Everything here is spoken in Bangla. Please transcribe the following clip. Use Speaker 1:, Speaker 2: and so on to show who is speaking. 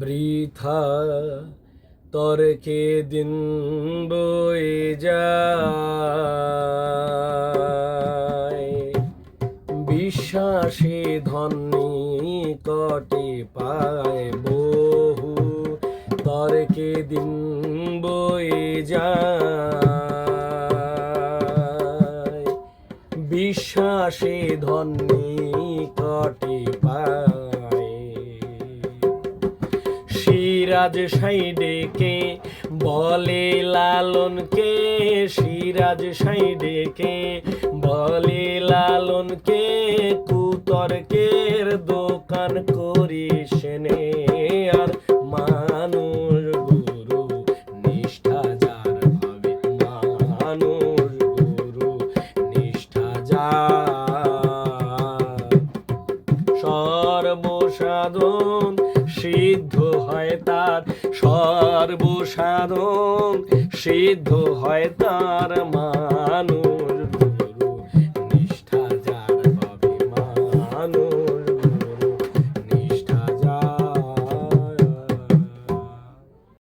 Speaker 1: বৃথা, তর্কে দিন বয়ে যায়। বিশ্বাসে ধনী কটে পায় বহু, তর্কে দিন বয়ে যায়। বিশ্বাসে ধনী কটে সিরাজ সাইডে কে? বলে লালন কে? সিরাজ সাইডে কে? বলে লালন কে? কুতর্কের দোকান করিস আর মানুষ গুরু, নিষ্ঠা যার ভাবে মানুষ গুরু, নিষ্ঠা যার। সর্বসাধন সিদ্ধ হয় তার সর্বসাধন সিদ্ধ হয় তার মানুষ